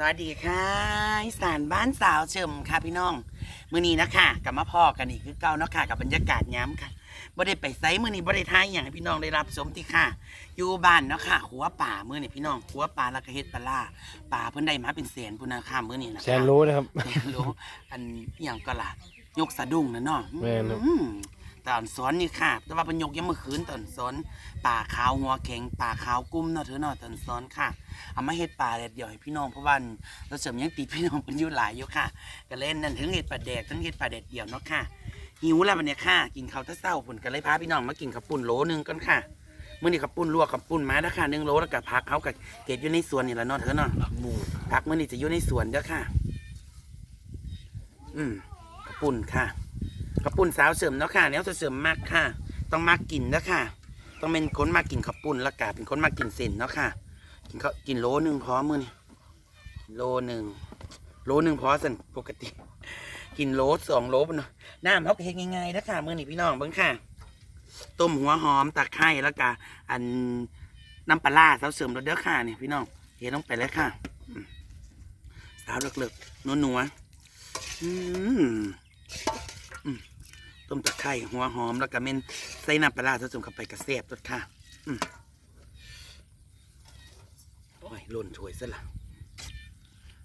สวัสดีค่ะอีสานบ้านสาวเฉิมค่ะพี่น้องมื้อนี้นะคะกลับมาพ่อกันอีกคือเก่าเนาะค่ะกับบรรยากาศย้ำค่ะบ่ได้ไปไซมื้อนี้บ่ได้ทายอย่างให้พี่น้องได้รับชมติค่ะ อยู่บ้านเนาะค่ะขัวป่ามื้อนี้พี่น้องขัวป่าแล้วก็เฮ็ดปลาร้าป่าเพิ่นได้มาเป็นแสนพุ่นนะค่ะมื้อนี้นะแสนรู้นะครับ แสนรู้อันอหย่างก็ล่ะยกสะดุ้งนะเนาะแม่นครับ อืม ตอนสอนนี่ค่ะ แต่ว่าเพิ่นยกยังเมื่อคืนตอนสอนป่าขาวหัวแข็งป่าขาวกุ้มเนาะเธอเนาะตอนสอนค่ะ เอามาเฮ็ดปลาแดดเดี่ยวให้พี่น้องเพราะว่าเราเสริมยังติดพี่น้องเป็นอยู่หลายอยู่ค่ะก็เล่นนั่นทั้งเฮ็ดปลาแดกทั้งเฮ็ดปลาแดดเดี่ยวเนาะค่ะหิวแล้ววันนี้ค่ะ กินข้าวตะเศร้าผุนก็เลยพาพี่น้องมากินข้าวปุ้นโลนึงก่อนค่ะเมื้อนี้ข้าวปุ้นลวกข้าวปุ้นไมาแล้วค่ะหนึ่งโลแล้วก็ผักเขาก็เก็บอยู่ในสวนนี่แหละเนาะเธอเนาะหมูผักเมื้อนี้จะอยู่ในสวนเด้อค่ะ อืมข้าวปุ้นค่ะ ข้าปุ้นสาวเสริมเนาะค่ะแนวเสริมมากค่ะ ต้องมากกินเด้อค่ะ ต้องเป็นคนมากกินข้าปุ้นล้วก็เป็นคนมากกินเส้นเนาะค่ะ กินเขากินโลหนึ่งพอมือนี่โลหนึ่งโลหนึ่งพอสันปกติ กินโลสองโลเนาะน้ำเขาเฮ็ดง่ายๆนะค่ะมือนี้พี่น้องเบิ่งค่ะต้มหัวหอมตะไคร้แล้วก็อันน้ำปลาสาวเสริมรสเด้อค่ะนี่พี่น้องเฮ็ดลงไปเลยค่ะสาวเลิกๆนัวๆอืมอืม ต้มตะไคร้หัวหอมแล้วก็เม่นใส่น้ำปลาร้าสาวเสริมเข้าไปกระเสียบรสค่ะโอ้ยล่นถ้วยซะละ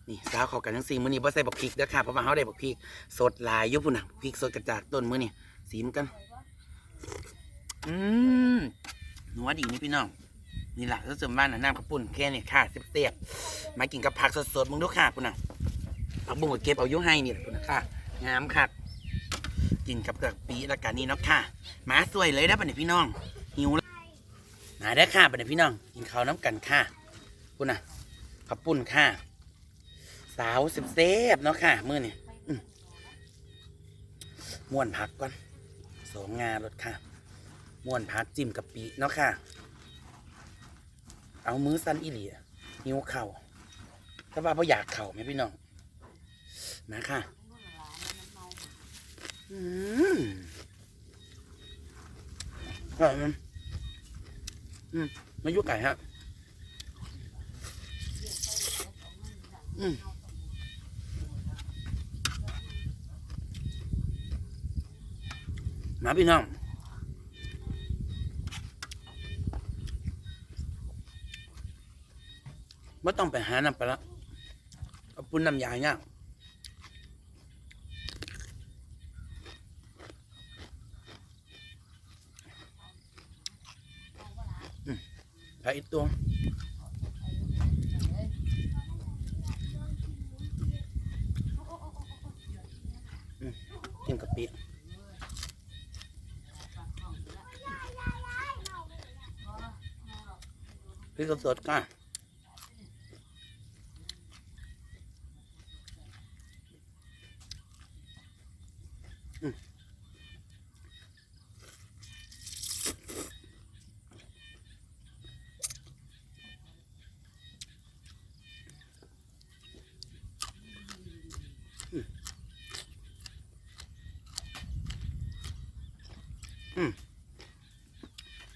นี่สาวเขากันทั้งสี่มื้อนี้บ่ใส่บักพริกเด้อค่ะเพราะว่าเขาได้บักพริก สดหลายยู่พุ่นน่ะพริกสดกระจากต้นมื้อนี่สีมนกัน อืมหนัวดีนี่พี่น้องนี่แหละก็สมบ้านน่ะน้ำข้าวปุ้นแค่นี้ค่ะเสียบๆมากินกับผักสดๆมึงดูค่ะพุ่นน่ะผักบุ้งก็เก็บเอายู่ให้นี่แหละพุ่นน่ะค่ะงามค่ะ กินกับเกะปิแล้วกันนี่เนาะค่ะมาสวยเลยนะบัดนี้พี่น้องหิวแล้วมาได้ค่ะบัดนี้พี่น้องกินข้าวน้ำกันค่ะปุ่นน่ะขับปุ่นค่ะ สาวสิบเซฟเนาะค่ะมือนี่ม้วนผักก่อนสองงารถค่ะม้วนผักจิ้มกะปิเนาะค่ะ เอามือสั้นอีหลีหิวเข่าถ้าว่าพ่อยากเข่าไหมพี่น้องมาค่ะ อืมอร่อยมันอืมมายุกไก่ฮะ อืมมาพี่น้องไม่ต้องไปหาน้ำปลาร้าเอาปุ้นน้ำยาเนี่ยอืมไป อีกตัวกินกะปิพริกสดๆกัน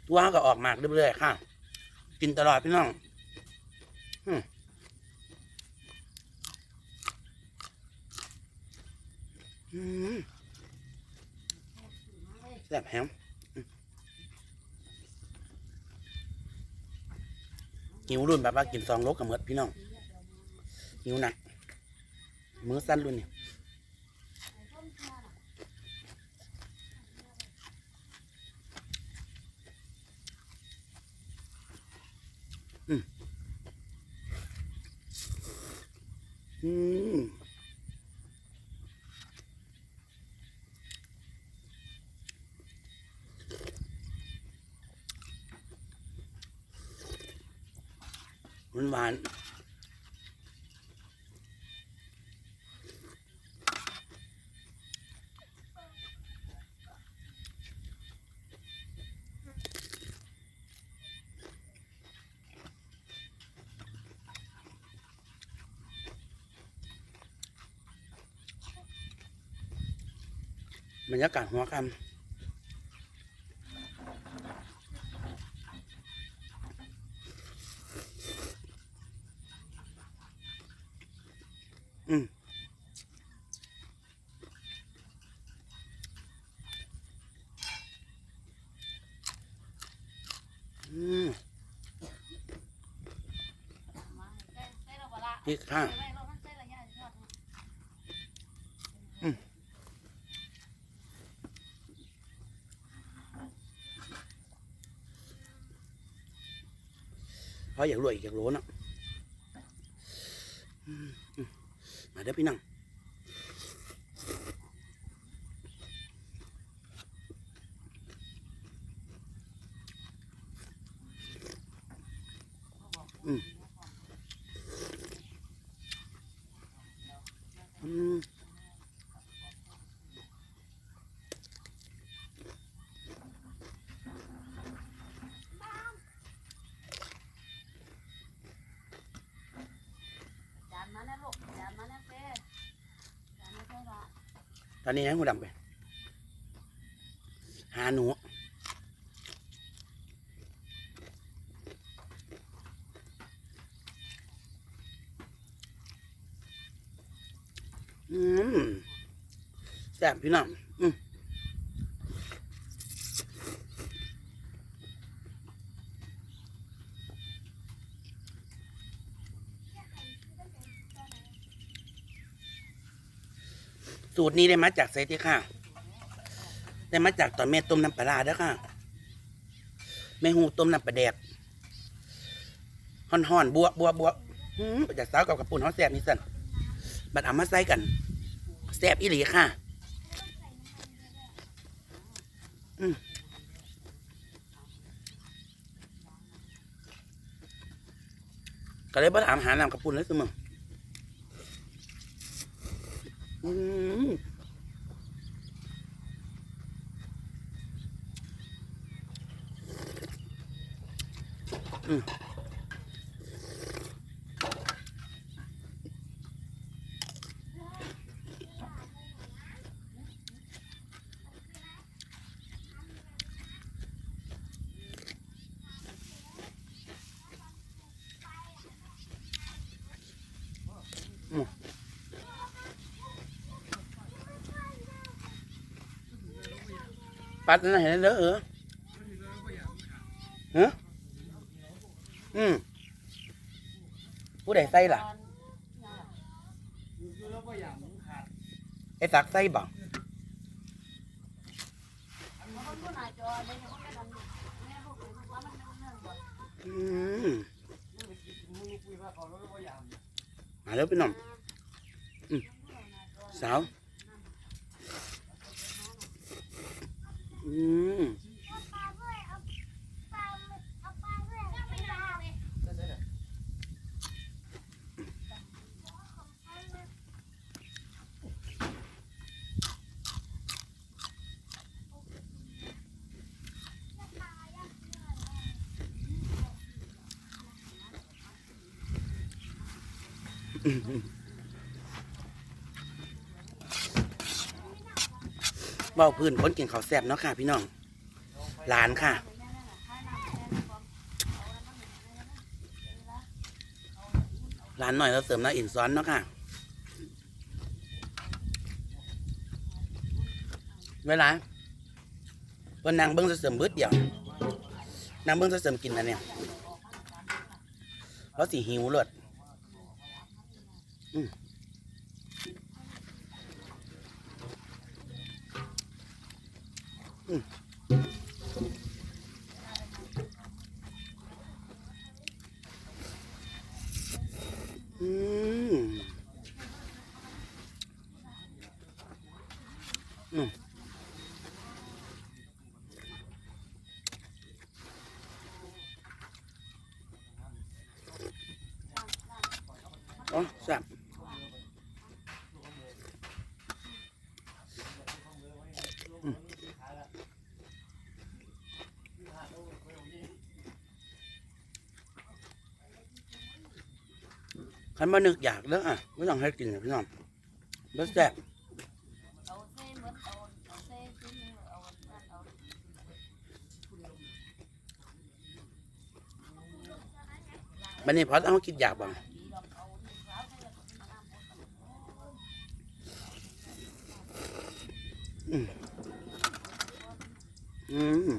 ตัวก็ออกมากเรื่อยๆค่ะ กินตลอดพี่น้องอืมอืมแซ่บแฮมหิวรุ่นแบบว่ากินซองลกกับเมดพี่น้องหิวหนักมือสั้นรุ่นเนี่ย อืมหวาน บรรยากาศหัวคำอืมอืมมาใส่ใส่เราบ่ละพริกค่ะใส่ไว้เรามันใส่ระยะทอด เพราะอยากรวยอยากโลเนอะมมาเด้อพี่น้องอืมอืม จานมานะลูกจานมานะเป้จานมาใส่ละ ตอนนี้นะงูดำไป หาหนูอืมแซ่บพี่น้องอืม สูตรนี้ได้มาจากไซติค่ะ ได้มาจากตอนแม่ต้มน้ำปลาร้าเด้อค่ะ แม่หูต้มน้ำปลาแดกห่อนห่อนๆบวกบวกบวกอืมไปจากสาวกับกระปุ่นเขาแซ่บนี่สันบัดเอามาใส่กันแซ่บอีหลีค่ะอืมก็เลยบ่ถามหาน้ำกระปุ่นเลยเสมออืม อืม ปัดนั่นเห็นเด้อเออฮะอืมผู้ใดใส่ล่ะไอ้สักใส่บ่มันก็หน้าจอเลยเนี่ยมันก็ดันแม่พวกอื่นว่ามันเนื่องบ่อืมมาแล้วพี่น้ องอืมสาวอืม เบ้าพื้นคนกินข้าวแซ่บเนาะค่ะ พี่น้องหลานค่ะหลานหน่อยเราเสริมน้าอินซ้อนเนาะค่ะ เวลาเพิ่นนางเบิ้งจะเสริมบิดเดียวนางเบิ้งจะเสริมกินอันเนี่ยแล้วสีหิวเลยอืม อืม ขันมานึกอยากเล้ออะไม่ต้องให้กินนะพี่น้องรสแซ่บมันนี่พอต้องกินอยากบ้างอืมอืม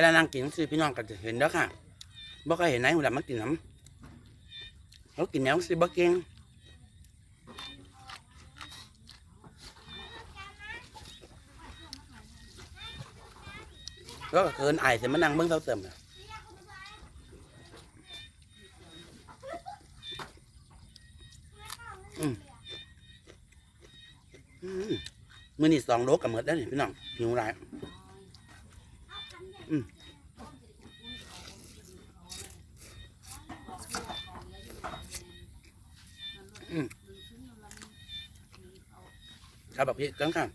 วลานั่งกินคือพี่น้องก็จะเห็นแล้วค่ะบ่เคยเห็นไหนเวลามากินน้ำเขากินแนวสิบ่เก่งก็เกินไอายเสียมานั่งเบิ้งเสาเติมน่ะอืมอืมมือนี่สองโลกับหมดแล้วนี่พี่น้องหิวไรอืมอืม ครับแบบพี่กังข้าง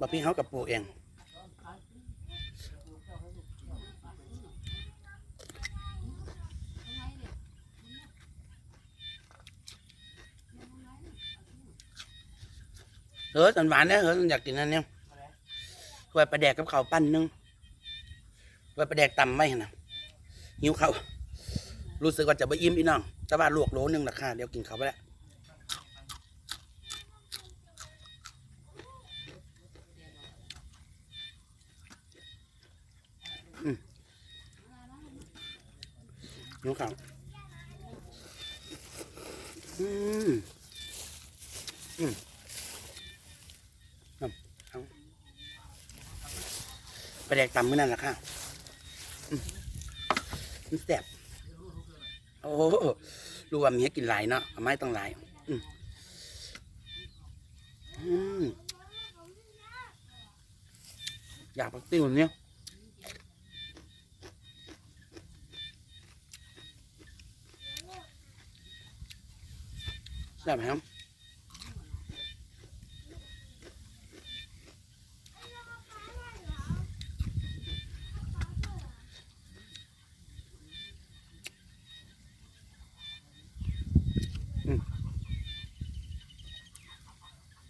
บพี่เขากับปลูกเองเฮ้ยสันหวานนะเฮ้ยอยากกินอันเนี้ยไว้ปลาแดกกับข้าวปั้นหนึง ว้ปลาแดกตำไม่นะหิวเขารู้สึกว่าจะไปอิ่มพี่น้อง แต่ว่าลวกโลนึงราคาเดี๋ยวกินเขาไปแล้วหิวข้าอืม อืมเอาไปแดกตำมื้อนั่นแหละค่ะ มันแซ่บโอ้รู้ว่ามีให้กินหลายเนาะไม่ต้องหลายอืมอืมอยากปักติ้วเนี่ยแซ่บไหมครับอืม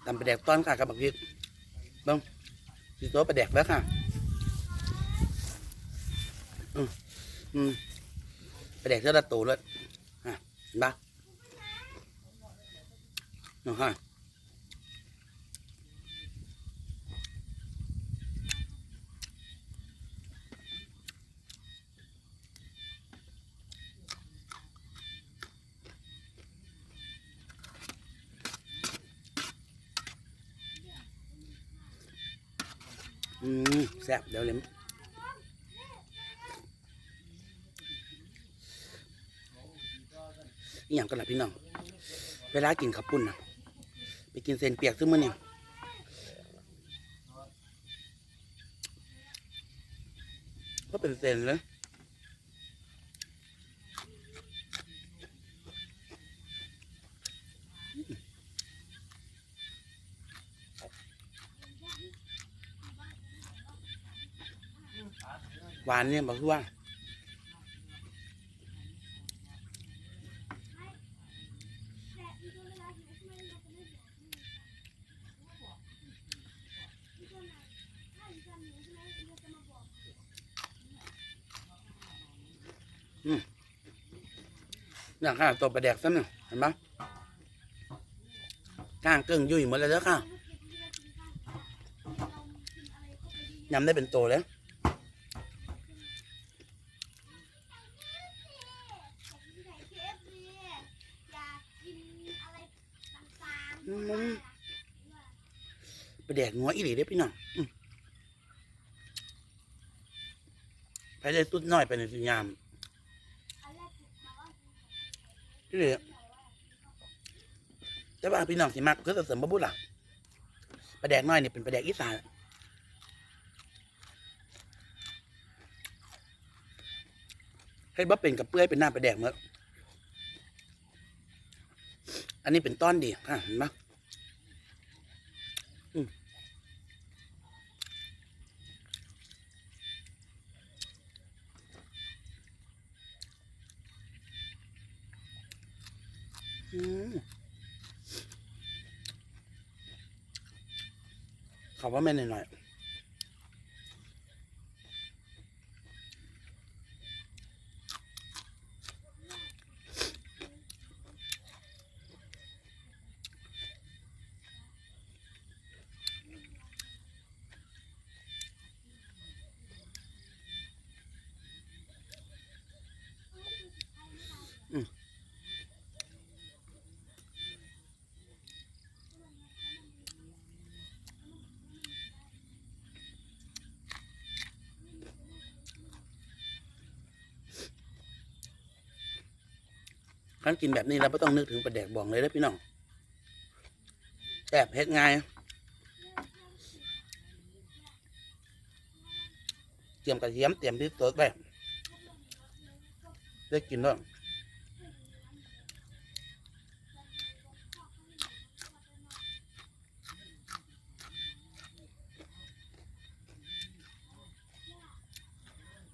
ตำไป แดกต้อนค่ะกับบักพริกบ้างสีโต๊ะไปแดกแล้วค่ะอืมอืมไปแดกเจ้าตะตูเลยอะเห็นปะ Ờ ha. Ừ, xẹp đều lắm. Ý nhàng con là พี่น้อง เวลากินข้าวปุ่นนะไปกินเซนเปียกซึ่งมันเนี่ยก็เป็นเซนเลย หวานเนี่ยบอกคือว่าอย่างค่ะตัวปลาแดกซ้ำหนึ่งเห็นปะก้างเกิ้งยุ่ยหมดเลยแล้วค่ะยำได้เป็นโตแล้ว แดกงัวอีหลีได้พี่น้องไปได้ตุ้ดน้อยไปในสิยามที่เหลือแต่ว่าพี่น้องสิมักคือเสริมบะบุล่ะปลาแดกน้อยเนี่ยเป็นปลาแดกอีสานให้บ่เป็นกับเปื่อยเป็นหน้าปลาแดกเมื่ออันนี้เป็นต้อนดีอะเห็นไหม อืมเขา ว่าแม่นหน่อยๆ ขั้นกินแบบนี้เราไม่ต้องนึกถึงปลาแดกบองเลยนะพี่น้องแอบเฮ็ดง่ายเตรียมกระเทียมเตรียมพริกสดไปได้กินแล้ว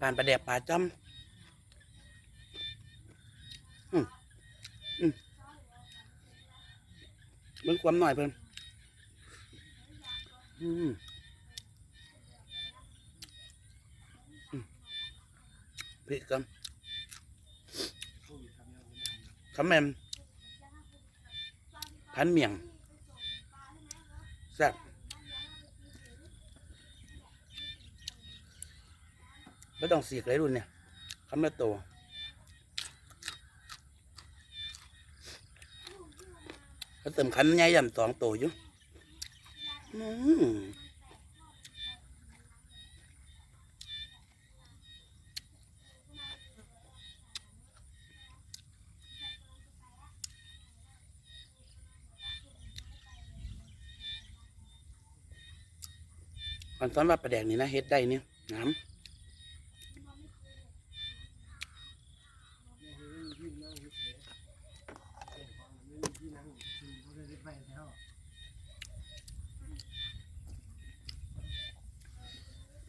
ปานปลาแดกปลาจ้ำ เบิ่งความหน่อยเพิ่นอืมพริกกันคำแมมพันเมียงแซ่บไม่ต้องสีกเลยรุ่นเนี่ยคำละโต ขาเติมคันใหญ่ยำสองตัวอยู่มอันตอนว่าประแดงนี่นะเฮ็ดได้เนี่ยน้ำ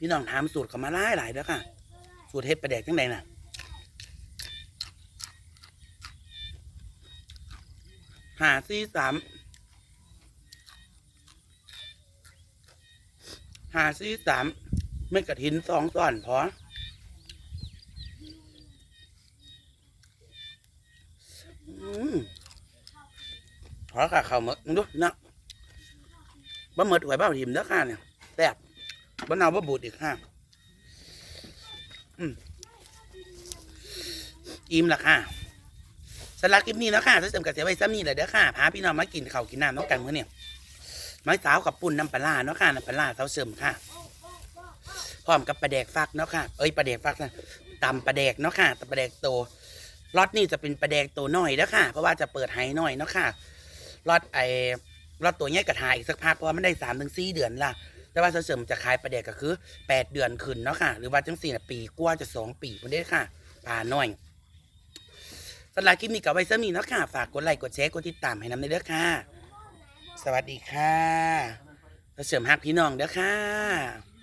พี่น้องถามสูตรเขามาหลายหลายแล้วค่ะ สูตรเฮ็ดประแดกจังไดน่ะหาสี่สามหาสี่สามไม่กระถินสองส่อนพออืมพอค่ะเขาวหมดมึงดูนะบะหมดไว้บ้าหิมเด้อค่ะเนี่ยแซ่บ บะนาวบะบูดอีกค่ะอิ่มละค่ะสำหรับคลิปนี้เนาะค่ะถ้าเสริมกับเสียไว้ซ้ำนี่แหละเด้อค่ะ พาพี่น้องมากินข้าวกินน้ำน้องกันมื้อเนี่ยไม้สาวกับปุ่นน้ำปลาเนาะค่ะน้ำปลาร้าเสาเสริมค่ะ พร้อมกับปลาแดกฟักเนาะค่ะ เอ้ยปลาแดกฟักนะตำปลาแดกเนาะค่ะตำปลาแดกโตรอดนี่จะเป็นปลาแดกโตน้อยแล้วค่ะ เพราะว่าจะเปิดไฮน้อยเนาะค่ะรอดไอรอดตัวเนี้กระทายอีกสักพักเพราะว่ามันได้สามถึงสี่เดือนละ แต่ว่าเสริมจะขายประเด็กก็คือแปดเดือนขึ้นเนาะค่ะ หรือว่าจังสี่น่ะปีกว่าจะสองปีคนได้ค่ะปลาน้อยสำหรับคลิปนี้กับไว้เสมีเนาะค่ะ ฝากกดไลค์กดแชร์กดติดตามให้น้ำในเด้อค่ะ สวัสดีค่ะเสริมหักพี่น้องเด้อค่ะ